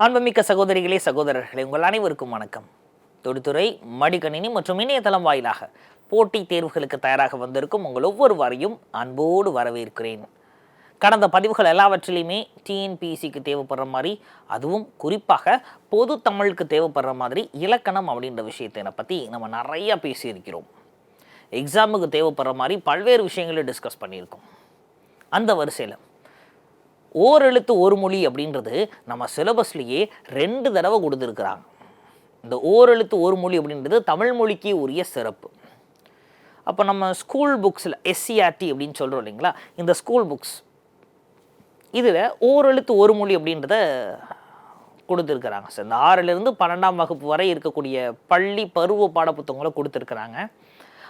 அன்புமிக்க சகோதரிகளே சகோதரர்களே உங்கள் அனைவருக்கும் வணக்கம். தொடுத்துறை மடிக்கணினி மற்றும் இணையதளம் வாயிலாக போட்டித் தேர்வுகளுக்கு தயாராக வந்திருக்கும் உங்கள் ஒவ்வொருவரையும் அன்போடு வரவேற்கிறேன். கடந்த பதிவுகள் எல்லாவற்றிலையுமே டிஎன்பிசிக்கு தேவைப்படுற மாதிரி அதுவும் குறிப்பாக பொது தமிழுக்கு தேவைப்படுற மாதிரி இலக்கணம் அப்படின்ற விஷயத்தை பற்றி நம்ம நிறையா பேசியிருக்கிறோம். எக்ஸாமுக்கு தேவைப்படுற மாதிரி பல்வேறு விஷயங்களை டிஸ்கஸ் பண்ணியிருக்கோம். அந்த வரிசையில் ஓரெழுத்து ஒரு மொழி அப்படின்றது நம்ம சிலபஸ்லேயே ரெண்டு தடவை கொடுத்துருக்குறாங்க. இந்த ஓரெழுத்து ஒரு மொழி அப்படின்றது தமிழ் மொழிக்கு உரிய சிறப்பு. அப்போ நம்ம ஸ்கூல் புக்ஸில் எஸ்சிஆர்டி அப்படின்னு சொல்கிறோம் இல்லைங்களா? இந்த ஸ்கூல் புக்ஸ் இதில் ஓரெழுத்து ஒரு மொழி அப்படின்றத கொடுத்துருக்குறாங்க. சார் இந்த ஆறிலிருந்து பன்னெண்டாம் வகுப்பு வரை இருக்கக்கூடிய பள்ளி பருவ பாடப்புத்தகங்களை கொடுத்துருக்குறாங்க.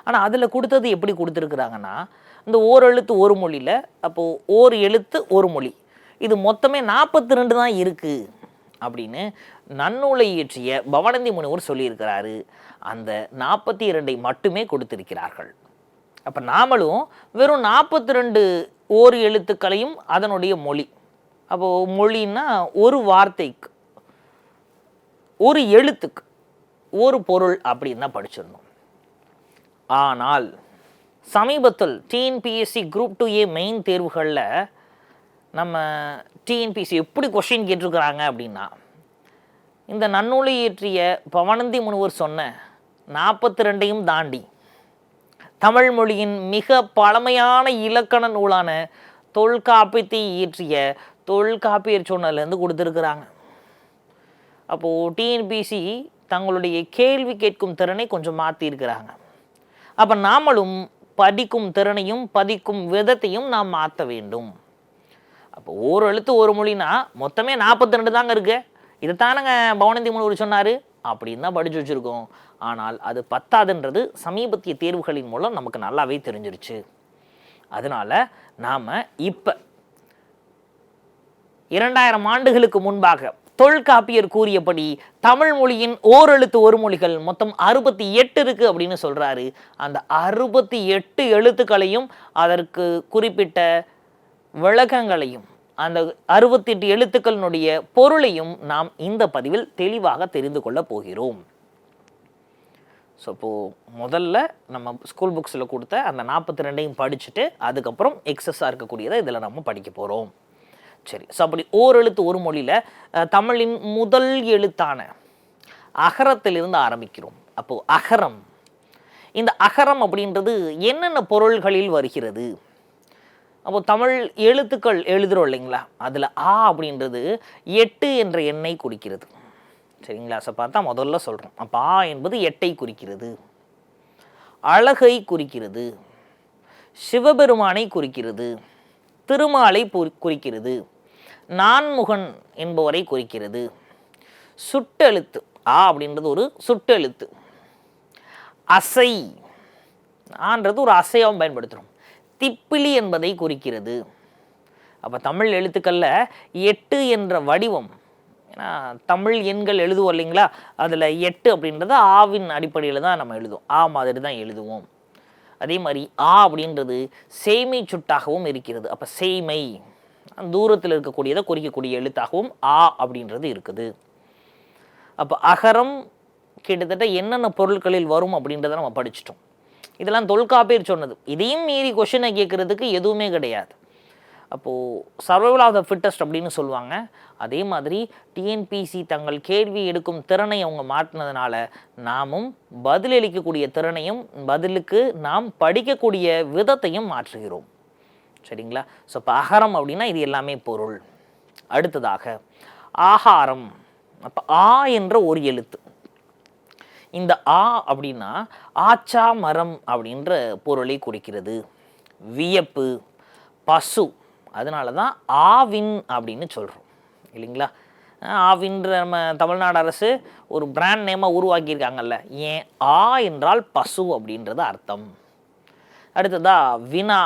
ஆனால் அதில் கொடுத்தது எப்படி கொடுத்துருக்குறாங்கன்னா இந்த ஓரெழுத்து ஒரு மொழியில் அப்போது ஓர் எழுத்து ஒரு மொழி. இது மொத்தமே நாற்பத்தி ரெண்டு தான் இருக்குது அப்படின்னு நன்னூலை இயற்றிய பவனந்தி முனிவர் சொல்லியிருக்கிறாரு. அந்த நாற்பத்தி இரண்டை மட்டுமே கொடுத்திருக்கிறார்கள். அப்போ நாமளும் வெறும் நாற்பத்தி ரெண்டு ஓர் எழுத்துக்களையும் அதனுடைய மொழி. அப்போது மொழின்னா ஒரு வார்த்தைக்கு ஒரு எழுத்துக்கு ஒரு பொருள் அப்படின்னு தான் படிச்சிருந்தோம். ஆனால் சமீபத்தில் TNPSC group two A main தேர்வுகளில் நம்ம டிஎன்பிசி எப்படி கொஷின் கேட்டிருக்கிறாங்க அப்படின்னா இந்த நன்னூலை இயற்றிய பவனந்தி முனிவர் சொன்ன நாற்பத்தி ரெண்டையும் தாண்டி தமிழ் மொழியின் மிக பழமையான இலக்கண நூலான தொல்காப்பியத்தை இயற்றிய தொல்காப்பியர் சொன்னதுலேருந்து கொடுத்துருக்குறாங்க. அப்போது டிஎன்பிசி தங்களுடைய கேள்வி கேட்கும் திறனை கொஞ்சம் மாற்றியிருக்கிறாங்க அப்போ நாமளும் படிக்கும் திறனையும் பதிக்கும் விதத்தையும் நாம் மாற்ற வேண்டும். அப்போ ஒரு எழுத்து ஒரு மொழினா மொத்தமே நாற்பத்தி ரெண்டு தாங்க இருக்கு. இதைத்தானங்க பவனந்தி முனிவர் சொன்னார்? அப்படின்னு தான் படித்து வச்சுருக்கோம். ஆனால் அது பத்தாதுன்றது சமீபத்திய தேர்வுகளின் மூலம் நமக்கு நல்லாவே தெரிஞ்சிருச்சு. அதனால் நாம் இப்போ இரண்டாயிரம் ஆண்டுகளுக்கு முன்பாக தொல்காப்பியர் கூறியபடி தமிழ் மொழியின் ஓரெழுத்து ஒரு மொழிகள் மொத்தம் அறுபத்தி எட்டு இருக்கு அப்படின்னு சொல்றாரு. அந்த அறுபத்தி எட்டு எழுத்துக்களையும் அதற்கு குறிப்பிட்ட விளக்கங்களையும் அந்த அறுபத்தெட்டு எழுத்துக்களினுடைய பொருளையும் நாம் இந்த பதிவில் தெளிவாக தெரிந்து கொள்ளப் போகிறோம். ஸோ இப்போது முதல்ல நம்ம ஸ்கூல் புக்ஸில் கொடுத்த அந்த நாற்பத்தி ரெண்டையும் படிச்சுட்டு அதுக்கப்புறம் எக்ஸஸாக இருக்கக்கூடியதை இதில் நம்ம படிக்க போகிறோம் சரி ஸோ அப்படி ஓரெழுத்து ஒரு மொழியில் தமிழின் முதல் எழுத்தான அகரத்திலிருந்து ஆரம்பிக்கிறோம். அப்போது அகரம். இந்த அகரம் அப்படின்றது என்னென்ன பொருள்களில் வருகிறது? அப்போ தமிழ் எழுத்துக்கள் எழுதுகிறோம் இல்லைங்களா? அதில் ஆ அப்படின்றது எட்டு என்ற எண்ணை குறிக்கிறது. சரிங்களா? ஸோ பார்த்தா முதல்ல சொல்கிறோம் அப்போ ஆ என்பது எட்டை குறிக்கிறது. அழகை குறிக்கிறது. சிவபெருமானை குறிக்கிறது. திருமாலை குறிக்கிறது. நான்முகன் என்பவரை குறிக்கிறது. சுட்டெழுத்து. ஆ அப்படின்றது ஒரு சுட்டெழுத்து. அசை. ஆன்றது ஒரு அசையாகவும் பயன்படுத்துகிறோம் திப்பிலி என்பதை குறிக்கிறது. அப்போ தமிழ் எழுத்துக்களில் எட்டு என்ற வடிவம் ஏன்னா தமிழ் எண்கள் எழுதுவோம் இல்லைங்களா? அதில் எட்டு அப்படின்றது ஆவின் அடிப்படையில் தான் நம்ம எழுதுவோம். ஆ மாதிரி தான் எழுதுவோம். அதே மாதிரி ஆ அப்படின்றது சேமை சுட்டாகவும் இருக்கிறது. அப்போ சேமை தூரத்தில் இருக்கக்கூடியதை குறிக்கக்கூடிய எழுத்தாகவும் ஆ அப்படின்றது இருக்குது. அப்போ அகரம் கிட்டத்தட்ட என்னென்ன பொருட்களில் வரும் அப்படின்றத நம்ம படிச்சிட்டோம். இதெல்லாம் தொல்காப்பியர் சொன்னது. இதையும் மீறி கொஷினை கேட்குறதுக்கு எதுவுமே கிடையாது. அப்போது சர்வைவல் ஆஃப் த ஃபிட்டஸ்ட் அப்படின்னு சொல்லுவாங்க. அதே மாதிரி டிஎன்பிசி தங்கள் கேள்வி எடுக்கும் திறனை அவங்க மாற்றினதுனால நாமும் பதிலளிக்கக்கூடிய திறனையும் பதிலுக்கு நாம் படிக்கக்கூடிய விதத்தையும் மாற்றுகிறோம். சரிங்களா? ஸோ இப்போ அகரம் அப்படின்னா இது எல்லாமே பொருள். அடுத்ததாக ஆகாரம். அப்போ ஆ என்ற ஒரு எழுத்து. இந்த ஆ அப்படின்னா ஆச்சா மரம் அப்படின்ற பொருளை குறிக்கிறது. வியப்பு பசு அதனால தான் ஆவின் அப்படின்னு சொல்கிறோம் இல்லைங்களா? ஆவின்ற நம்ம தமிழ்நாடு அரசு ஒரு பிராண்ட் நேமாக உருவாக்கியிருக்காங்கல்ல. ஏன்? ஆ என்றால் பசு அப்படின்றது அர்த்தம். அடுத்ததா வினா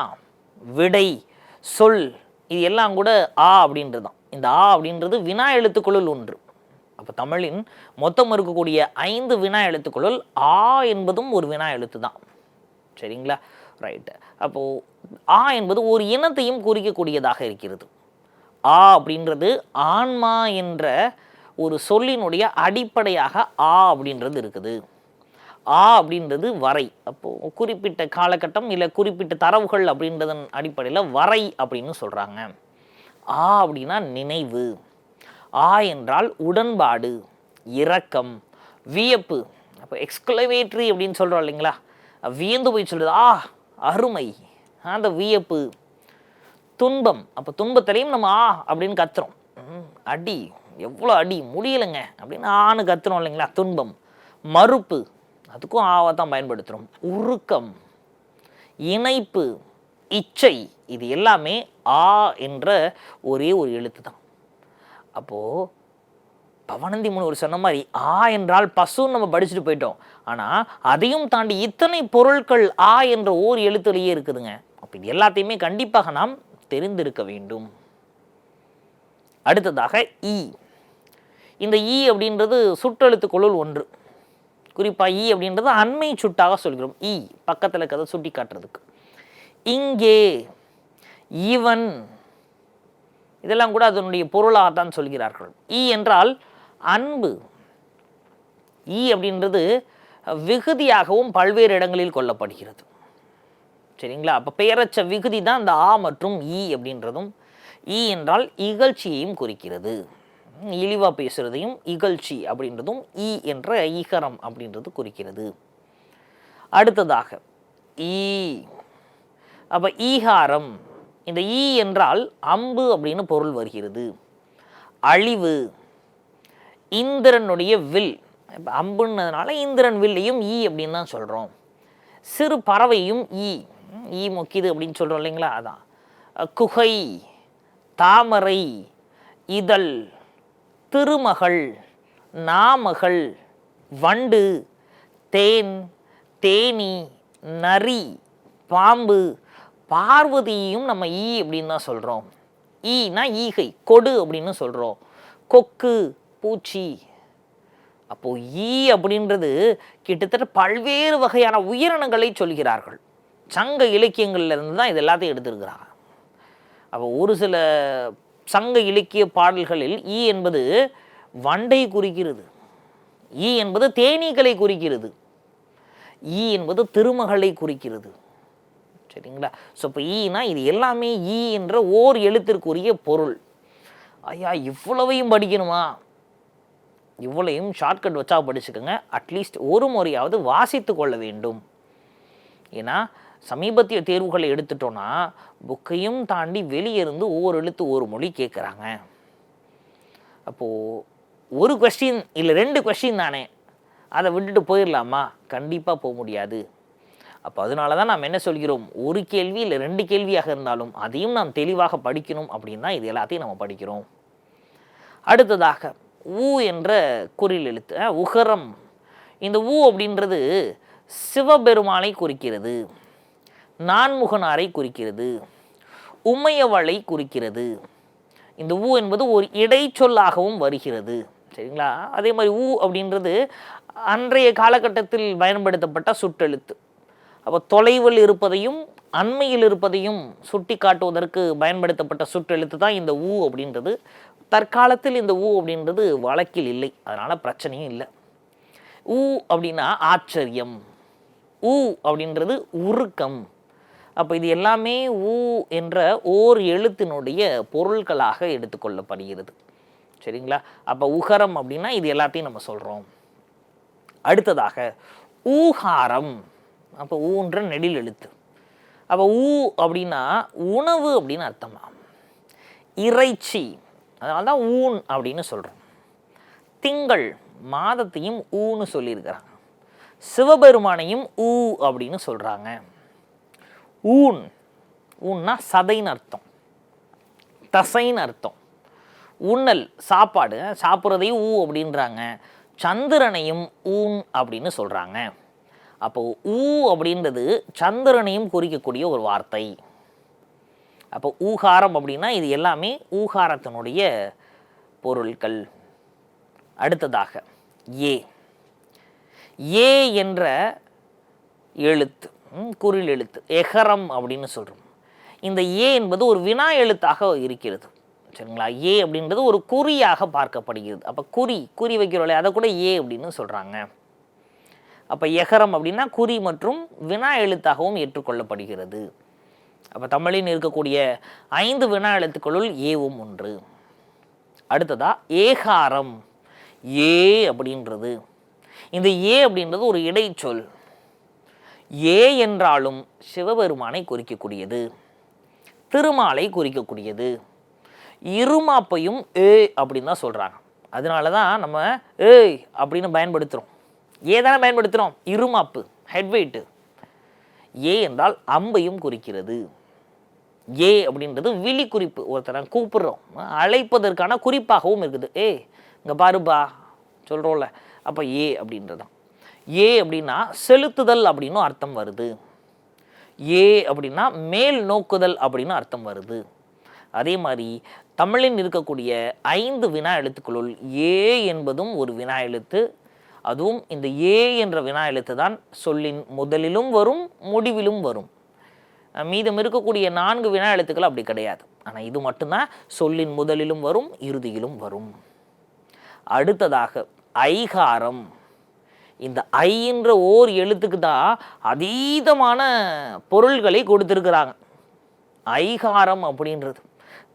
விடை சொல் இது எல்லாம் கூட ஆ அப்படின்றது தான் இந்த ஆ அப்படின்றது வினா எழுத்துக்களுள் ஒன்று. அப்போ தமிழின் மொத்தம் இருக்கக்கூடிய ஐந்து வினா எழுத்துக்களுள் ஆ என்பதும் ஒரு வினா எழுத்து தான் சரிங்களா? ரைட்டு அப்போது ஆ என்பது ஒரு இனத்தையும் குறிக்கக்கூடியதாக இருக்கிறது. ஆ அப்படின்றது ஆன்மா என்ற ஒரு சொல்லினுடைய அடிப்படையாக ஆ அப்படின்றது இருக்குது. ஆ அப்படின்றது வரை. அப்போது குறிப்பிட்ட காலகட்டம் இல்லை குறிப்பிட்ட தரவுகள் அப்படின்றதன் அடிப்படையில் வரை அப்படின்னு சொல்கிறாங்க ஆ அப்படின்னா நினைவு. ஆ என்றால் உடன்பாடு இரக்கம் வியப்பு. அப்போ எக்ஸ்க்ளவேட்ரி அப்படின்னு சொல்கிறோம் இல்லைங்களா? வியந்து போய் சொல்லுது ஆ அருமை. அந்த வியப்பு துன்பம். அப்போ துன்பத்திலையும் நம்ம ஆ அப்படின்னு கத்துறோம். ம், அடி எவ்வளோ அடி முடியலைங்க அப்படின்னு ஆணு கத்துறோம் இல்லைங்களா? துன்பம் மறுப்பு. அதுக்கும் ஆவை தான் பயன்படுத்துகிறோம் உருக்கம் இணைப்பு இச்சை. இது எல்லாமே ஆ என்ற ஒரே ஒரு எழுத்து தான். அப்போது பவனந்தி முனிவர் சொன்ன மாதிரி ஆ என்றால் பசுன்னு நம்ம படிச்சுட்டு போயிட்டோம். ஆனால் அதையும் தாண்டி இத்தனை பொருட்கள் ஆ என்ற ஓர் எழுத்துலேயே இருக்குதுங்க. அப்போ இது எல்லாத்தையுமே கண்டிப்பாக நாம் தெரிந்திருக்க வேண்டும். அடுத்ததாக இ. இந்த ஈ அப்படின்றது சுற்றெழுத்துக்களுள் ஒன்று. குறிப்பாக ஈ அப்படின்றது அண்மை சுட்டாக சொல்கிறோம். ஈ பக்கத்தில் இருக்கிறத சுட்டி காட்டுறதுக்கு இங்கே இவன் இதெல்லாம் கூட அதனுடைய பொருளாக தான் சொல்கிறார்கள். ஈ என்றால் அன்பு. ஈ அப்படின்றது விகுதியாகவும் பல்வேறு இடங்களில் கொல்லப்படுகிறது சரிங்களா? அப்போ பெயரச்ச விகுதி தான் இந்த ஆ மற்றும் ஈ அப்படின்றதும். ஈ என்றால் இகழ்ச்சியையும் குறிக்கிறது. இழிவாக பேசுகிறதையும் இகழ்ச்சி அப்படின்றதும் ஈ என்ற ஈகரம் அப்படின்றது குறிக்கிறது. அடுத்ததாக ஈ. அப்போ ஈகாரம். இந்த ஈ என்றால் அம்பு அப்படின்னு பொருள் வருகிறது. அழிவு இந்திரனுடைய வில். இப்போ அம்புன்னதுனால இந்திரன் வில்லையும் ஈ அப்படின்னு தான் சொல்கிறோம் சிறு பறவையும் ஈ. ஈ மொக்கிது அப்படின்னு சொல்கிறோம் இல்லைங்களா? அதான். குகை தாமரை இதழ் திருமகள் நாமகள் வண்டு தேன் தேனி நரி பாம்பு பார்வதியும் நம்ம ஈ அப்படின்னு தான் சொல்கிறோம் ஈனா ஈகை கொடு அப்படின்னு சொல்கிறோம் கொக்கு பூச்சி. அப்போது ஈ அப்படின்றது கிட்டத்தட்ட பல்வேறு வகையான உயிரினங்களை சொல்கிறார்கள். சங்க இலக்கியங்கள்லேருந்து தான் இது எல்லாத்தையும் எடுத்திருக்கிறாங்க. அப்போ ஒரு சில சங்க இலக்கிய பாடல்களில் ஈ என்பது வண்டை குறிக்கிறது. ஈ என்பது தேனீக்களை குறிக்கிறது. ஈ என்பது திருமகளை குறிக்கிறது. சரிங்களா? ஸோ இப்போ ஈனா e இது எல்லாமே ஈ என்ற ஓர் எழுத்திற்குரிய பொருள். ஐயா இவ்வளவையும் படிக்கணுமா? இவ்வளையும் ஷார்ட்கட் வச்சா படிச்சுக்கோங்க. அட்லீஸ்ட் ஒரு முறையாவது வாசித்து கொள்ள வேண்டும். ஏன்னா சமீபத்திய தேர்வுகளை எடுத்துட்டோன்னா புக்கையும் தாண்டி வெளியே இருந்து ஒவ்வொரு எழுத்து ஒரு மொழி கேட்குறாங்க. அப்போது ஒரு கொஸ்டின் இல்லை ரெண்டு கொஸ்டின் தானே. அதை விட்டுட்டு போயிடலாமா? கண்டிப்பாக போக முடியாது. அப்போ அதனால தான் நாம் என்ன சொல்கிறோம்? ஒரு கேள்வி இல்லை ரெண்டு கேள்வியாக இருந்தாலும் அதையும் நாம் தெளிவாக படிக்கணும் அப்படின்னு தான் இது எல்லாத்தையும் நம்ம படிக்கிறோம். அடுத்ததாக ஊ என்ற குறில் எழுத்து உகரம். இந்த ஊ அப்படின்றது சிவபெருமானை குறிக்கிறது நான்முகனாரை குறிக்கிறது உமையவளை குறிக்கிறது. இந்த ஊ என்பது ஒரு இடைச்சொல்லாகவும் வருகிறது. சரிங்களா? அதே மாதிரி ஊ அப்படின்றது அன்றைய காலகட்டத்தில் பயன்படுத்தப்பட்ட சுட்டெழுத்து. அப்போ தொலைவில் இருப்பதையும் அண்மையில் இருப்பதையும் சுட்டி காட்டுவதற்கு பயன்படுத்தப்பட்ட சுற்றெழுத்து தான் இந்த ஊ அப்படின்றது. தற்காலத்தில் இந்த ஊ அப்படின்றது வழக்கில் இல்லை. அதனால் பிரச்சனையும் இல்லை. ஊ அப்படின்னா ஆச்சரியம். ஊ அப்படின்றது உருக்கம். அப்போ இது எல்லாமே ஊ என்ற ஓர் எழுத்தினுடைய பொருட்களாக எடுத்துக்கொள்ளப்படுகிறது. சரிங்களா? அப்போ உகரம் அப்படின்னா இது எல்லாத்தையும் நம்ம சொல்கிறோம் அடுத்ததாக ஊகாரம். அப்போ ஊன்ற நெடில் எழுத்து. அப்போ ஊ அப்படின்னா உணவு அப்படின்னு அர்த்தமா? இறைச்சி. அதனால தான் ஊன் அப்படின்னு சொல்கிறோம் திங்கள் மாதத்தையும் ஊன்னு சொல்லியிருக்கிறாங்க. சிவபெருமானையும் ஊ அப்படின்னு சொல்கிறாங்க ஊன். ஊன்னா சதைன்னு அர்த்தம். தசைன்னு அர்த்தம். உண்ணல் சாப்பாடு சாப்பிட்றதையும் ஊ அப்படின்றாங்க. சந்திரனையும் ஊன் அப்படின்னு சொல்கிறாங்க அப்போ ஊ அப்படின்றது சந்திரனையும் குறிக்கக்கூடிய ஒரு வார்த்தை. அப்போ ஊகாரம் அப்படின்னா இது எல்லாமே ஊகாரத்தினுடைய பொருட்கள் அடுத்ததாக ஏ. ஏ என்ற எழுத்து குரில் குறில் எழுத்து எஹரம் அப்படின்னு சொல்கிறோம் இந்த ஏ என்பது ஒரு வினா எழுத்தாக இருக்கிறது. சரிங்களா? ஏ அப்படின்றது ஒரு குறியாக பார்க்கப்படுகிறது. அப்போ குறி குறி வைக்கிறோம் இல்லையா? அதை கூட ஏ அப்படின்னு சொல்கிறாங்க அப்போ எகரம் அப்படின்னா குறி மற்றும் வினா எழுத்தாகவும் ஏற்றுக்கொள்ளப்படுகிறது. அப்போ தமிழில் இருக்கக்கூடிய ஐந்து வினா எழுத்துக்களுள் ஏவும் ஒன்று. அடுத்ததா ஏகாரம் ஏ அப்படின்றது. இந்த ஏ அப்படின்றது ஒரு இடைச்சொல். ஏ என்றாலும் சிவபெருமானை குறிக்கக்கூடியது. திருமாலை குறிக்கக்கூடியது. இருமாப்பையும் ஏ அப்படின்னு தான் சொல்கிறாங்க அதனால தான் நம்ம ஏய் அப்படின்னு பயன்படுத்துகிறோம் ஏ தானே பயன்படுத்துகிறோம் இருமாப்பு ஹெட்வெயிட்டு ஏ என்றால் அம்பையும் குறிக்கிறது. ஏ அப்படின்றது விழி குறிப்பு ஒருத்தரை கூப்பிடுறோம். அழைப்பதற்கான குறிப்பாகவும் இருக்குது. ஏ இங்கே பாருப்பா சொல்கிறோம்ல அப்போ ஏ அப்படின்றதான் ஏ அப்படின்னா செலுத்துதல் அப்படின்னு அர்த்தம் வருது. ஏ அப்படின்னா மேல் நோக்குதல் அப்படின்னு அர்த்தம் வருது. அதே மாதிரி தமிழில் இருக்கக்கூடிய ஐந்து வினா எழுத்துக்களுள் ஏ என்பதும் ஒரு வினா எழுத்து அதுவும் இந்த ஏ என்ற வினா எழுத்து தான் சொல்லின் முதலிலும் வரும் முடிவிலும் வரும். மீதம் இருக்கக்கூடிய நான்கு வினா எழுத்துக்கள் அப்படி கிடையாது. ஆனால் இது மட்டும்தான் சொல்லின் முதலிலும் வரும் இறுதியிலும் வரும். அடுத்ததாக ஐகாரம். இந்த ஐ என்ற ஓர் எழுத்துக்கு தான் அதீதமான பொருள்களை கொடுத்துருக்குறாங்க. ஐகாரம் அப்படின்றது.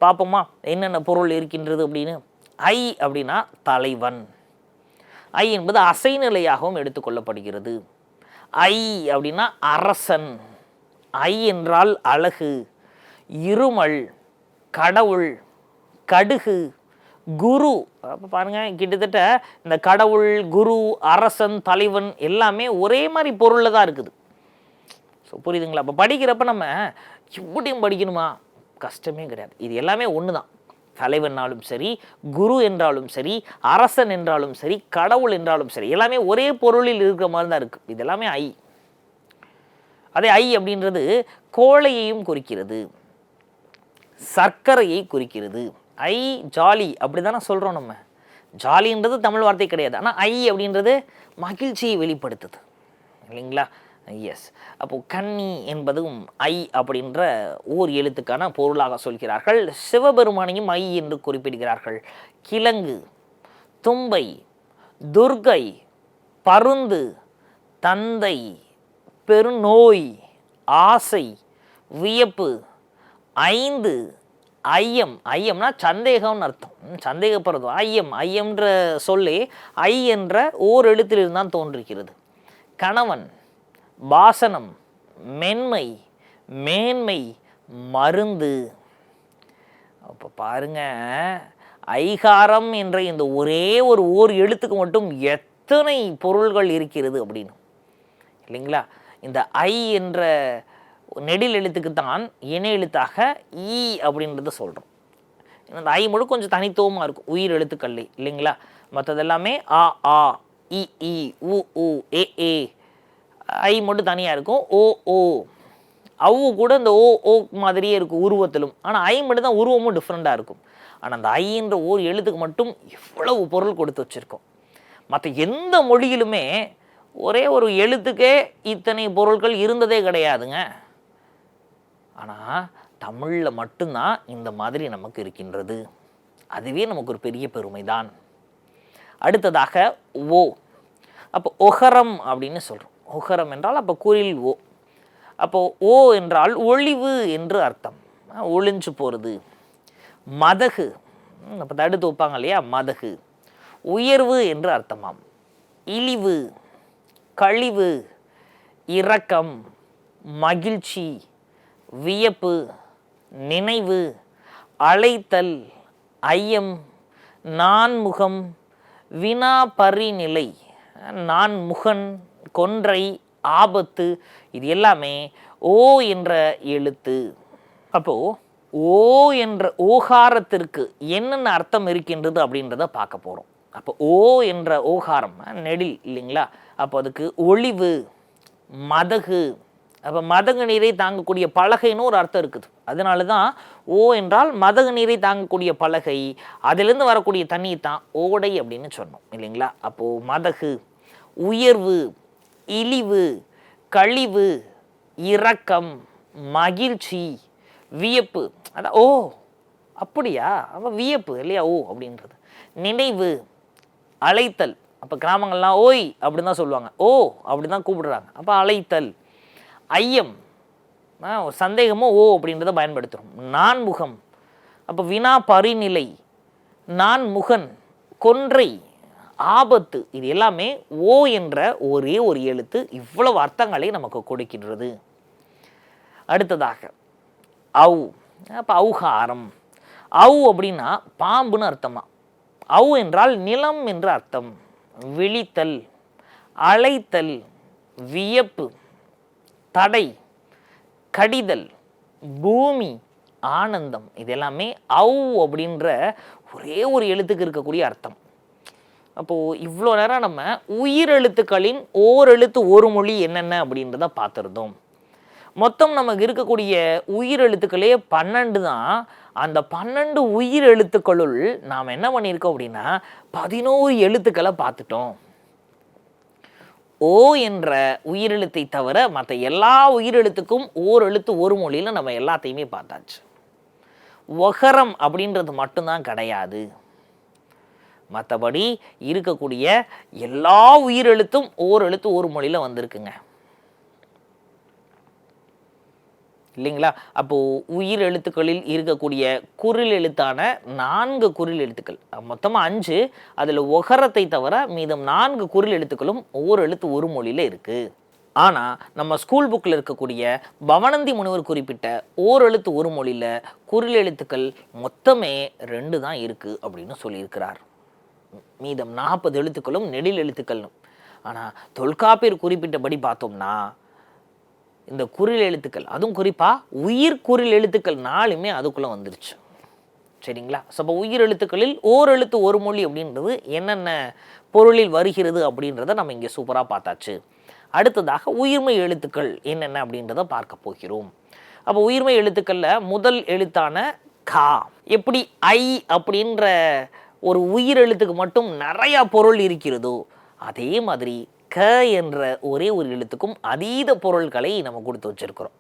பார்ப்போமா என்னென்ன பொருள் இருக்கின்றது அப்படின்னு? ஐ அப்படின்னா தலைவன். ஐ என்பது அசைநிலையாகவும் எடுத்துக்கொள்ளப்படுகிறது ஐ அப்படின்னா அரசன். ஐ என்றால் அழகு இருமல் கடவுள் கடுகு குரு. அப்போ பாருங்கள் கிட்டத்தட்ட இந்த கடவுள் குரு அரசன் தலைவன் எல்லாமே ஒரே மாதிரி பொருளில் தான் இருக்குது. ஸோ புரியுதுங்களா? அப்போ படிக்கிறப்ப நம்ம இப்படியும் படிக்கணுமா? கஷ்டமே கிடையாது. இது எல்லாமே ஒன்று தான் தலைவன்னாலும் சரி குரு என்றாலும் சரி அரசன் என்றாலும் சரி கடவுள் என்றாலும் சரி எல்லாமே ஒரே பொருளில் இருக்கிற மாதிரி தான் இருக்குது இது எல்லாமே ஐ. அதே ஐ அப்படின்றது கோழையையும் குறிக்கிறது சர்க்கரையை குறிக்கிறது. ஐ ஜாலி அப்படி தானே சொல்கிறோம் நம்ம. ஜாலின்றது தமிழ் வார்த்தை கிடையாது. ஆனால் ஐ அப்படின்றது மகிழ்ச்சியை வெளிப்படுத்துது. இல்லைங்களா? எஸ் அப்போது கன்னி என்பதும் ஐ அப்படின்ற ஓர் எழுத்துக்கான பொருளாக சொல்கிறார்கள். சிவபெருமானையும் ஐ என்று குறிப்பிடுகிறார்கள். கிழங்கு தும்பை துர்கை பருந்து தந்தை பெருநோய் ஆசை வியப்பு ஐந்து ஐயம். ஐயம்னா சந்தேகம்னு அர்த்தம். ம், சந்தேகப்படுறது ஐயம். ஐயம்ன்ற சொல்லே ஐ என்ற ஓர் எழுத்திலிருந்து தான் தோன்றிருக்கிறது கணவன் பாசனம் மென்மை மேன்மை மருந்து. அப்போ பாருங்க ஐகாரம் என்ற இந்த ஒரே ஒரு ஓர் எழுத்துக்கு மட்டும் எத்தனை பொருள்கள் இருக்கிறது அப்படின்னு. இல்லைங்களா? இந்த ஐ என்ற நெடில் எழுத்துக்கு தான் இணை எழுத்தாக ஈ அப்படின்றத சொல்கிறோம் இந்த ஐ மொழி கொஞ்சம் தனித்துவமாக இருக்கும். உயிர் எழுத்துக்கள்லே இல்லைங்களா? மற்றது எல்லாமே ஆ ஆ இ இ உ உ ஏ ஏ ஐ மட்டும் தனியாக இருக்கும். ஓ ஓ. அவ்வு கூட இந்த ஓ ஓ மாதிரியே இருக்கும் உருவத்திலும். ஆனால் ஐ மட்டும் தான் உருவமும் டிஃப்ரெண்ட்டாக இருக்கும். ஆனால் அந்த ஐன்ற ஓர் எழுத்துக்கு மட்டும் இவ்வளவு பொருள் கொடுத்து வச்சுருக்கோம். மற்ற எந்த மொழியிலுமே ஒரே ஒரு எழுத்துக்கே இத்தனை பொருட்கள் இருந்ததே கிடையாதுங்க. ஆனால் தமிழில் மட்டும்தான் இந்த மாதிரி நமக்கு இருக்கின்றது. அதுவே நமக்கு ஒரு பெரிய பெருமை தான் அடுத்ததாக ஓ. அப்போ ஒகரம் அப்படின்னு சொல்கிறோம் ஒகரம் என்றால் அப்போ குரில் ஓ. அப்போது ஓ என்றால் ஒளிவு என்று அர்த்தம். ஒளிஞ்சு போகிறது மதகு அப்போ தடுத்து வைப்பாங்க இல்லையா? மதகு. உயர்வு என்று அர்த்தமாம். இழிவு கழிவு இரக்கம் மகிழ்ச்சி வியப்பு நினைவு அழைத்தல் ஐயம் நான்முகம் வினா பரிநிலை நான்முகன் கொன்றை ஆபத்து இது எல்லாமே ஓ என்ற எழுத்து. அப்போ ஓ என்ற ஓகாரத்திற்கு என்னென்ன அர்த்தம் இருக்கின்றது அப்படின்றத பார்க்க போகிறோம் அப்போ ஓ என்ற ஓகாரம் நெடில் இல்லைங்களா? அப்போ அதுக்கு ஒளிவு மதகு. அப்போ மதகு நீரை தாங்கக்கூடிய பலகைன்னு ஒரு அர்த்தம் இருக்குது. அதனால தான் ஓ என்றால் மதகு நீரை தாங்கக்கூடிய பலகை அதிலிருந்து வரக்கூடிய தண்ணி தான் ஓடை அப்படின்னு சொன்னோம் இல்லைங்களா? அப்போது மதகு உயர்வு இழிவு கழிவு இரக்கம் மகிழ்ச்சி வியப்பு. அதான் ஓ அப்படியா? அப்போ வியப்பு இல்லையா? ஓ அப்படின்றது. நினைவு அழைத்தல். அப்போ கிராமங்கள்லாம் ஓய் அப்படின்னு தான் சொல்லுவாங்க. ஓ அப்படி தான் கூப்பிடுறாங்க. அப்போ அழைத்தல் ஐயம் சந்தேகமோ ஓ அப்படின்றத பயன்படுத்துகிறோம் நான்முகம். அப்போ வினா பரிநிலை நான்முகன் கொன்றை ஆபத்து. இது எல்லாமே ஓ என்ற ஒரே ஒரு எழுத்து இவ்வளவு அர்த்தங்களை நமக்கு கொடுக்கின்றது. அடுத்ததாக அவு அப்போ அவுகாரம் அவு அப்படின்னா பாம்புன்னு அர்த்தமா? அவு என்றால் நிலம் என்று அர்த்தம். விழித்தல் அழைத்தல் வியப்பு தடை கடிதல் பூமி ஆனந்தம். இது எல்லாமே அவு அப்படின்ற ஒரே ஒரு எழுத்துக்கு இருக்கக்கூடிய அர்த்தம். அப்போது இவ்வளோ நேரம் நம்ம உயிரெழுத்துக்களின் ஓரெழுத்து ஒரு மொழி என்னென்ன அப்படின்றத பார்த்துருந்தோம். மொத்தம் நமக்கு இருக்கக்கூடிய உயிரெழுத்துக்களே பன்னெண்டு தான். அந்த பன்னெண்டு உயிர் எழுத்துக்களுள் நாம் என்ன பண்ணியிருக்கோம் அப்படின்னா பதினோரு எழுத்துக்களை பார்த்துட்டோம். ஓ என்ற உயிரெழுத்தை தவிர மற்ற எல்லா உயிரெழுத்துக்கும் ஓர் எழுத்து ஒரு மொழியில் நம்ம எல்லாத்தையுமே பார்த்தாச்சு. ஒகரம் அப்படின்றது மட்டும்தான் கிடையாது. மற்றபடி இருக்கக்கூடிய எல்லா உயிரெழுத்தும் ஓர் எழுத்து ஒரு மொழியில் வந்திருக்குங்க. இல்லைங்களா? அப்போது உயிர் எழுத்துக்களில் இருக்கக்கூடிய குரில் எழுத்தான நான்கு குரில் எழுத்துக்கள். மொத்தமாக அஞ்சு. அதில் ஒகரத்தை தவிர மீதம் நான்கு குரில் எழுத்துக்களும் ஒவ்வொரு எழுத்து ஒரு மொழியில் இருக்குது ஆனால் நம்ம ஸ்கூல் புக்கில் இருக்கக்கூடிய பவனந்தி முனிவர் குறிப்பிட்ட ஓர் எழுத்து ஒரு மொழியில் குரில் எழுத்துக்கள் மொத்தமே ரெண்டு தான் இருக்குது அப்படின்னு சொல்லியிருக்கிறார். மீதம் நாற்பது எழுத்துக்களும் நெடில் எழுத்துக்கள்னும். ஆனால் தொல்காப்பியர் குறிப்பிட்டபடி பார்த்தோம்னா இந்த குரில் எழுத்துக்கள் அதுவும் குறிப்பாக உயிர் குரில் எழுத்துக்கள் நாலுமே அதுக்குள்ளே வந்துருச்சு. சரிங்களா? ஸோ அப்போ உயிர் எழுத்துக்களில் ஓர் எழுத்து ஒரு மொழி அப்படின்றது என்னென்ன பொருளில் வருகிறது அப்படின்றத நம்ம இங்கே சூப்பராக பார்த்தாச்சு. அடுத்ததாக உயிர்மை எழுத்துக்கள் என்னென்ன அப்படின்றத பார்க்க போகிறோம். அப்போ உயிர்மை எழுத்துக்களில் முதல் எழுத்தான கா. எப்படி ஐ அப்படின்ற ஒரு உயிர் எழுத்துக்கு மட்டும் நிறையா பொருள் இருக்கிறதோ அதே மாதிரி க என்ற ஒரே ஒரு எழுத்துக்கும் அதீத பொருள்களை நம்ம கொடுத்து வச்சிருக்கிறோம்.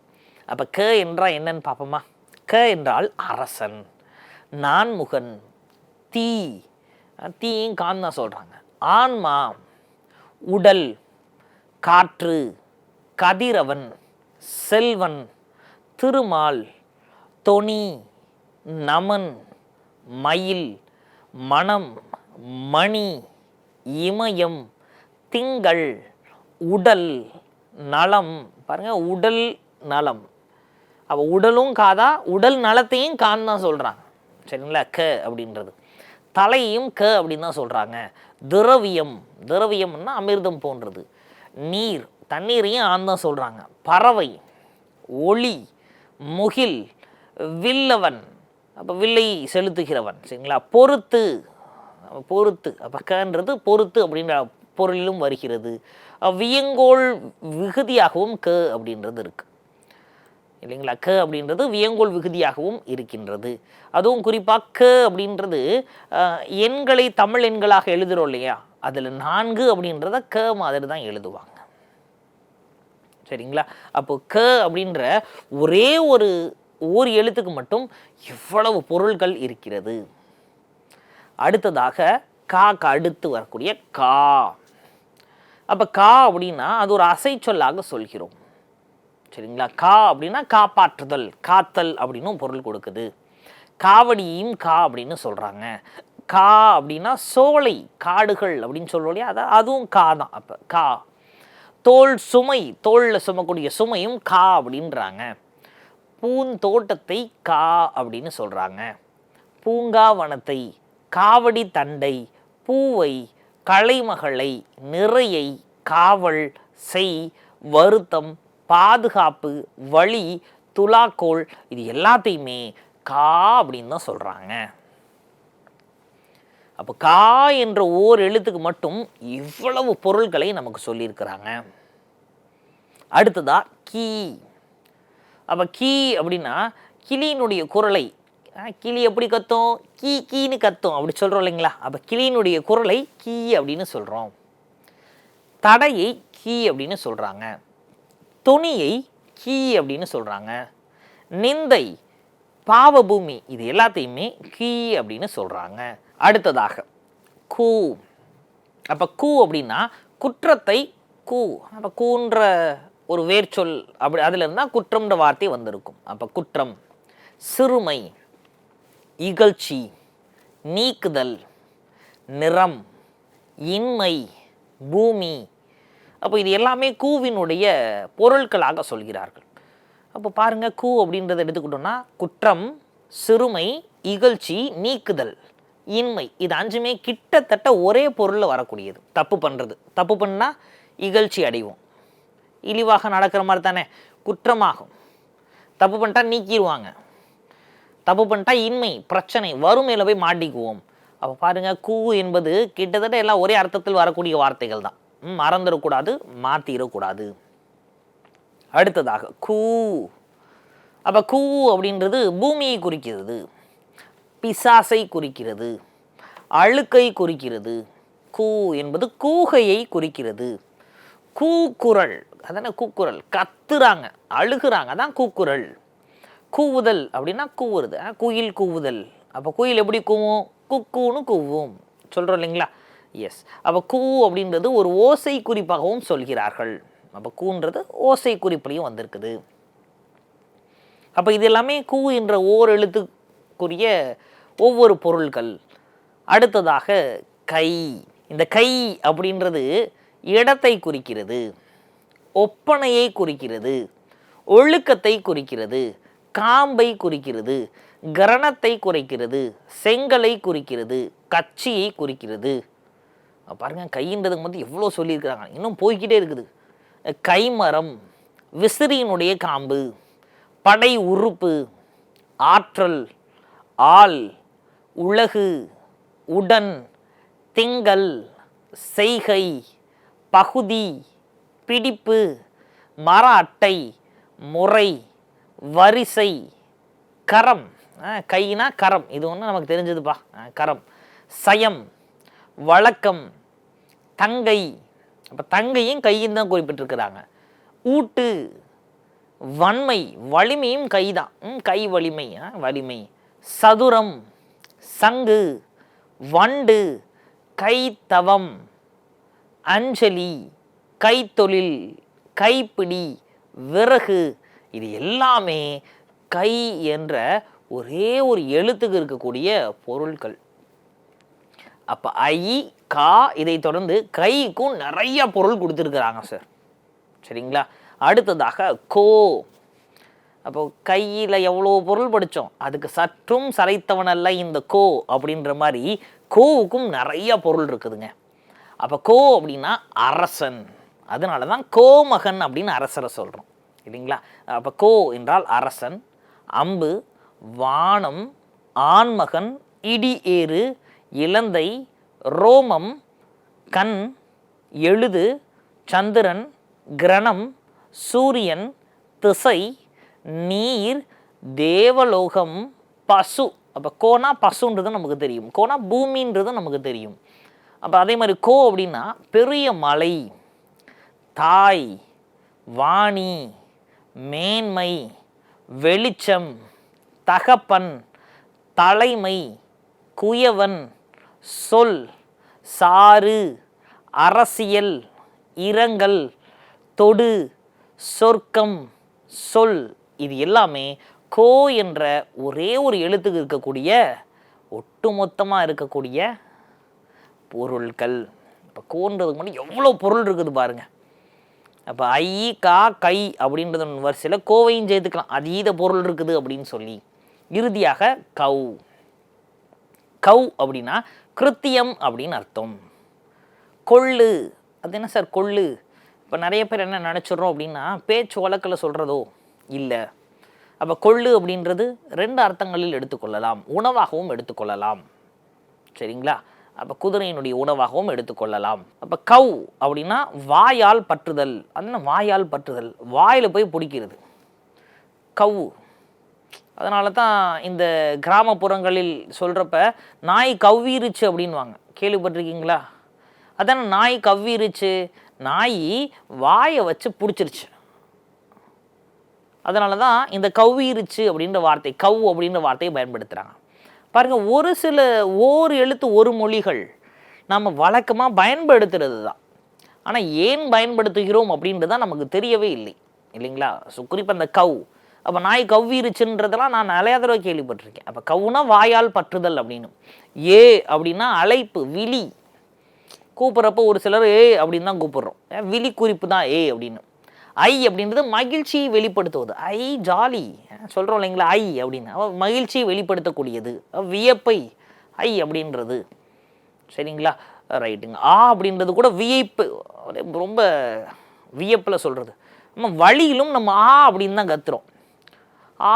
அப்போ க என்றால் என்னன்னு பார்ப்போமா? க என்றால் அரசன் நான்முகன் தீ. தீயும் கான் தான் சொல்கிறாங்க ஆன்மா உடல் காற்று கதிரவன் செல்வன் திருமால் தொனி நமன் மயில் மணம் மணி இமயம் திங்கள் உடல் நலம். பாருங்க உடல் நலம். அப்போ உடலும் காதா உடல் நலத்தையும் கான் தான் சொல்கிறாங்க சரிங்களா? க அப்படின்றது. தலையும் க அப்படின்னு தான் சொல்கிறாங்க திரவியம். திரவியம்னா அமிர்தம் போன்றது. நீர். தண்ணீரையும் ஆன் தான் சொல்கிறாங்க பறவை. ஒளி. முகில். வில்லவன். அப்போ வில்லை செலுத்துகிறவன் சரிங்களா? பொறுத்து பொறுத்து அப்போ கன்றது பொறுத்து அப்படின்ற பொருளிலும் வருகிறது. வியங்கோள் விகுதியாகவும் க அப்படின்றது இருக்குது இல்லைங்களா? க அப்படின்றது வியங்கோள் விகுதியாகவும் இருக்கின்றது. அதுவும் குறிப்பாக க அப்படின்றது எண்களை தமிழ் எண்களாக எழுதுகிறோம் இல்லையா? அதில் நான்கு அப்படின்றத க மாதிரி தான் எழுதுவாங்க. சரிங்களா? அப்போ க அப்படின்ற ஒரே ஒரு ஓர் எழுத்துக்கு மட்டும் இவ்வளவு பொருள்கள் இருக்கிறது. அடுத்ததாக காக்கு அடுத்து வரக்கூடிய கா. அப்போ கா அப்படின்னா அது ஒரு அசை சொல்லாக சொல்கிறோம். சரிங்களா? கா அப்படின்னா காப்பாற்றுதல் காத்தல் அப்படின்னும் பொருள் கொடுக்குது. காவடியும் கா அப்படின்னு சொல்கிறாங்க கா அப்படின்னா சோலை காடுகள் அப்படின்னு சொல்லுவோம் இல்லையா? அதான் அதுவும் கா தான் அப்போ. கா. தோல் சுமை தோளில் சுமக்கூடிய சுமையும் கா அப்படின்றாங்க. பூந்தோட்டத்தை கா அப்படின்னு சொல்கிறாங்க பூங்காவனத்தை காவடி தண்டை பூவை கலைமகளை நிறையை காவல் செய் வருத்தம் பாதுகாப்பு வழி துலாக்கோள் இது எல்லாத்தையுமே கா அப்படின்னு தான் சொல்கிறாங்க அப்போ கா என்ற ஓர் எழுத்துக்கு மட்டும் இவ்வளவு பொருள்களை நமக்கு சொல்லியிருக்கிறாங்க. அடுத்ததா கீ. அப்போ கீ அப்படின்னா கிளியினுடைய குரலை. கிளி எப்படி கத்தும்? கீ கீன்னு கத்தும். அப்படி சொல்கிறோம் இல்லைங்களா? அப்போ கிளியினுடைய குரலை கீ அப்படின்னு சொல்கிறோம் தடையை கீ அப்படின்னு சொல்கிறாங்க துணியை கீ அப்படின்னு சொல்கிறாங்க நிந்தை பாவபூமி இது எல்லாத்தையுமே கீ அப்படின்னு சொல்கிறாங்க அடுத்ததாக கூ. அப்போ கூ அப்படின்னா குற்றத்தை கூ. அப்போ கூன்ற ஒரு வேர்ச்சொல் அப்படி அதில் இருந்தால் குற்றம்ன்ற வார்த்தை வந்திருக்கும். அப்போ குற்றம் சிறுமை இகழ்ச்சி நீக்குதல் நிறம் இன்மை பூமி. அப்போ இது எல்லாமே கூவினுடைய பொருட்களாக சொல்கிறார்கள். அப்போ பாருங்கள் கூ அப்படின்றத எடுத்துக்கிட்டோம்னா குற்றம் சிறுமை இகழ்ச்சி நீக்குதல் இன்மை. இது அஞ்சுமே கிட்டத்தட்ட ஒரே பொருளில் வரக்கூடியது. தப்பு பண்ணுறது தப்பு பண்ணால் இகழ்ச்சி அடைவோம். இழிவாக நடக்கிற மாதிரி தானே? குற்றமாகும். தப்பு பண்ணிட்டா நீக்கிடுவாங்க. தப்பு பண்ணிட்டா இன்மை பிரச்சனை வறுமையில் போய் மாட்டிக்குவோம். அப்போ பாருங்க கூ என்பது கிட்டத்தட்ட எல்லாம் ஒரே அர்த்தத்தில் வரக்கூடிய வார்த்தைகள் தான். மறந்துடக்கூடாது மாற்றிடக்கூடாது அடுத்ததாக கூ. அப்போ கூ அப்படின்றது பூமியை குறிக்கிறது பிசாசை குறிக்கிறது அழுக்கை குறிக்கிறது. கூ என்பது கூகையை குறிக்கிறது. கூக்குரல் அதான கூக்குரல்? கத்துறாங்க அழுகுறாங்க. அதான் கூக்குரல். கூவுதல் அப்படின்னா கூவுறது. குயில் கூவுதல். அப்போ குயில் எப்படி கூவும்? குக்கூன்னு கூவும். சொல்கிறோம் இல்லைங்களா? எஸ் அப்போ கூ அப்படின்றது ஒரு ஓசை குறிப்பாகவும் சொல்கிறார்கள். அப்போ கூன்றது ஓசை குறிப்புலையும் வந்திருக்குது. அப்போ இது எல்லாமே கூ என்ற ஓர் எழுத்துக்குரிய ஒவ்வொரு பொருள்கள். அடுத்ததாக கை. இந்த கை அப்படின்றது இடத்தை குறிக்கிறது. ஒப்பனையை குறிக்கிறது ஒழுக்கத்தை குறிக்கிறது காம்பை குறிக்கிறது கரணத்தை குறைக்கிறது செங்கலை குறிக்கிறது கட்சியை குறிக்கிறது. பாருங்கள் பாருங்க கைன்றதுக்கு வந்து எவ்வளோ சொல்லியிருக்கிறாங்க. இன்னும் போய்கிட்டே இருக்குது. கைமரம் விசிறியினுடைய காம்பு படை உறுப்பு ஆற்றல் ஆள் உலகு உடன் திங்கள் செய்கை பகுதி பிடிப்பு மர அட்டை முறை வரிசை கரம். ஆ, கைனா கரம். இது ஒன்று நமக்கு தெரிஞ்சதுப்பா. ஆ, கரம். சயம் வழக்கம் தங்கை. அப்போ தங்கையும் கையும் தான் குறிப்பிட்டிருக்கிறாங்க. ஊட்டு வன்மை வலிமையும் கைதான். ம், கை வலிமை ஆ, வலிமை. சதுரம் சங்கு வண்டு கைத்தவம் அஞ்சலி கைத்தொழில் கைப்பிடி விறகு இது எல்லாமே கை என்ற ஒரே ஒரு எழுத்துக்கு இருக்கக்கூடிய பொருட்கள் அப்போ ஐ கா இதை தொடர்ந்து கைக்கும் நிறைய பொருள் கொடுத்துருக்குறாங்க சார் சரிங்களா? அடுத்ததாக கோ. அப்போ கையில் எவ்வளோ பொருள் படித்தோம் அதுக்கு சற்றும் சளைத்தவனல்ல இந்த கோ அப்படின்ற மாதிரி கோவுக்கும் நிறைய பொருள் இருக்குதுங்க. அப்போ கோ அப்படின்னா அரசன். அதனால தான் கோமகன் அப்படின்னு அரசரை சொல்கிறோம் இல்லைங்களா? அப்போ கோ என்றால் அரசன் அம்பு வானம் ஆண்மகன் இடி ஏறு இலந்தை ரோமம் கண் எழுது சந்திரன் கிரணம் சூரியன் திசை நீர் தேவலோகம் பசு. அப்போ கோனா பசுன்றது நமக்கு தெரியும். கோனா பூமின்றது நமக்கு தெரியும். அப்போ அதே மாதிரி கோ அப்படின்னா பெரிய மலை. தாய் வாணி மேன்மை வெளிச்சம் தகப்பன் தலைமை குயவன் சொல் சாறு அரசியல் இரங்கல் தொடு சொர்க்கம் சொல். இது எல்லாமே கோ என்ற ஒரே ஒரு எழுத்துக்கு இருக்கக்கூடிய ஒட்டுமொத்தமாக இருக்கக்கூடிய பொருள்கள். இப்போ கோன்றதுக்கு முன்னாடி எவ்வளோ பொருள் இருக்குது பாருங்கள் அப்போ ஐ கா கை அப்படின்றது வரிசையில் கோவையும் சேர்த்துக்கலாம். அதீத பொருள் இருக்குது அப்படின்னு சொல்லி. இறுதியாக கவ் கவ் அப்படின்னா கிருத்தியம் அப்படின்னு அர்த்தம். கொள்ளு. அது என்ன சார் கொள்ளு? இப்போ நிறைய பேர் என்ன நினச்சிடுறோம் அப்படின்னா பேச்சு வழக்கில் சொல்கிறதோ இல்லை. அப்போ கொள்ளு அப்படின்றது ரெண்டு அர்த்தங்களில் எடுத்துக்கொள்ளலாம். உணவாகவும் எடுத்துக்கொள்ளலாம். சரிங்களா? அப்போ குதிரையினுடைய உணவாகவும் எடுத்துக்கொள்ளலாம். அப்போ கவ் அப்படின்னா வாயால் பற்றுதல். அந்த வாயால் பற்றுதல். வாயில் போய் பிடிக்கிறது. கவ் அதனால தான் இந்த கிராமப்புறங்களில் சொல்கிறப்ப நாய் கவ்விருச்சு அப்படின்வாங்க கேள்விப்பட்டிருக்கீங்களா? அதான நாய் கவ்விருச்சு. நாய் வாயை வச்சு பிடிச்சிருச்சு. அதனால தான் இந்த கவ்விருச்சு அப்படின்ற வார்த்தை கவ் அப்படின்ற வார்த்தையை பயன்படுத்துகிறாங்க பாருங்கள் ஒரு சில ஓர் எழுத்து ஒரு மொழிகள் நம்ம வழக்கமாக பயன்படுத்துறது தான். ஆனால் ஏன் பயன்படுத்துகிறோம் அப்படின்றது தான் நமக்கு தெரியவே இல்லை இல்லைங்களா? ஸோ குறிப்பாக அந்த கவ். அப்போ நாய் கவ்விருச்சுன்றதெல்லாம் நான் நிறையா தடவை கேள்விப்பட்டிருக்கேன். அப்போ கவுனா வாயால் பற்றுதல் அப்படின்னு. ஏ அப்படின்னா அழைப்பு விழி. கூப்பிட்றப்போ ஒரு சிலர் ஏ அப்படின்னு தான் கூப்பிட்றோம். ஏன் விழி குறிப்பு தான் ஏ அப்படின்னு. ஐ அப்படின்றது மகிழ்ச்சியை வெளிப்படுத்துவது. ஐ ஜாலி. சொல்கிறோம் இல்லைங்களா? ஐ அப்படின்னு. மகிழ்ச்சி மகிழ்ச்சியை வெளிப்படுத்தக்கூடியது. வியப்பை. ஐ அப்படின்றது. சரிங்களா? ரைட்டுங்க. ஆ அப்படின்றது கூட வியப்பு. ரொம்ப வியப்பில் சொல்கிறது நம்ம வழியிலும் நம்ம ஆ அப்படின்னு தான் கத்துறோம். ஆ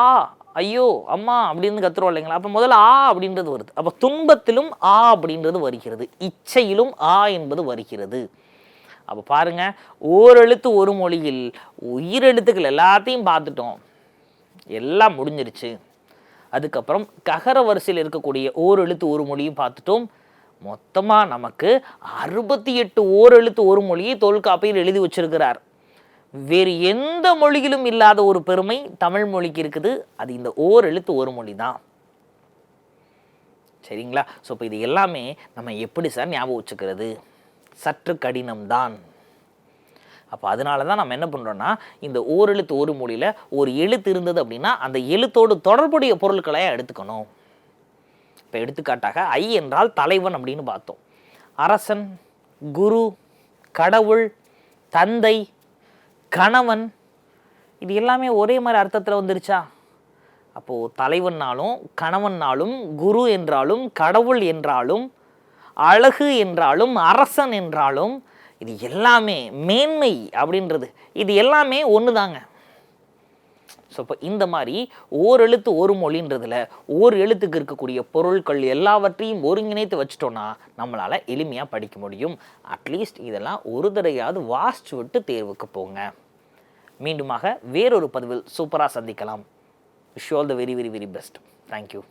ஐயோ அம்மா அப்படின்னு கத்துறோம் இல்லைங்களா? அப்போ முதல்ல ஆ அப்படின்றது வருது. அப்போ துன்பத்திலும் ஆ அப்படின்றது வருகிறது. இச்சையிலும் ஆ என்பது வருகிறது. அப்போ பாருங்க ஓரெழுத்து ஒரு மொழியில் உயிரெழுத்துக்கள் எல்லாத்தையும் பார்த்துட்டோம். எல்லாம் முடிஞ்சிருச்சு. அதுக்கப்புறம் ககர வரிசையில் இருக்கக்கூடிய ஓரெழுத்து ஒரு மொழியும் பார்த்துட்டோம். மொத்தமாக நமக்கு அறுபத்தி எட்டு ஓரெழுத்து ஒரு மொழியை தொல்காப்பியில் எழுதி வச்சிருக்கிறார். வேறு எந்த மொழியிலும் இல்லாத ஒரு பெருமை தமிழ் மொழிக்கு இருக்குது. அது இந்த ஓர் எழுத்து ஒரு மொழி தான் சரிங்களா? ஸோ இப்போ இது எல்லாமே நம்ம எப்படி சார் ஞாபகம் வச்சுக்கிறது? சற்று கடினம்தான். அப்போ அதனால தான் நம்ம என்ன பண்ணுறோன்னா இந்த ஓரெழுத்து ஒரு மொழியில் ஒரு எழுத்து இருந்தது அப்படின்னா அந்த எழுத்தோடு தொடர்புடைய பொருட்களை எடுத்துக்கணும். இப்போ எடுத்துக்காட்டாக ஐ என்றால் தலைவன் அப்படின்னு பார்த்தோம். அரசன் குரு கடவுள் தந்தை கணவன் இது எல்லாமே ஒரே மாதிரி அர்த்தத்தில் வந்துருச்சா? அப்போது தலைவன்னாலும் கணவன்னாலும் குரு என்றாலும் கடவுள் என்றாலும் அழகு என்றாலும் அரசன் என்றாலும் இது எல்லாமே மேன்மை அப்படின்றது. இது எல்லாமே ஒன்று தாங்க ஸோ இப்போ இந்த மாதிரி ஓர் எழுத்து ஒரு மொழின்றதுல ஓர் எழுத்துக்கு இருக்கக்கூடிய பொருட்கள் எல்லாவற்றையும் ஒருங்கிணைத்து வச்சிட்டோன்னா நம்மளால் எளிமையாக படிக்க முடியும். அட்லீஸ்ட் இதெல்லாம் ஒரு தடவையாவது வாசிச்சு விட்டு தேர்வுக்கு போங்க. மீண்டுமாக வேறொரு பதிவில் சூப்பராக சந்திக்கலாம். Wish all the very very very best thank you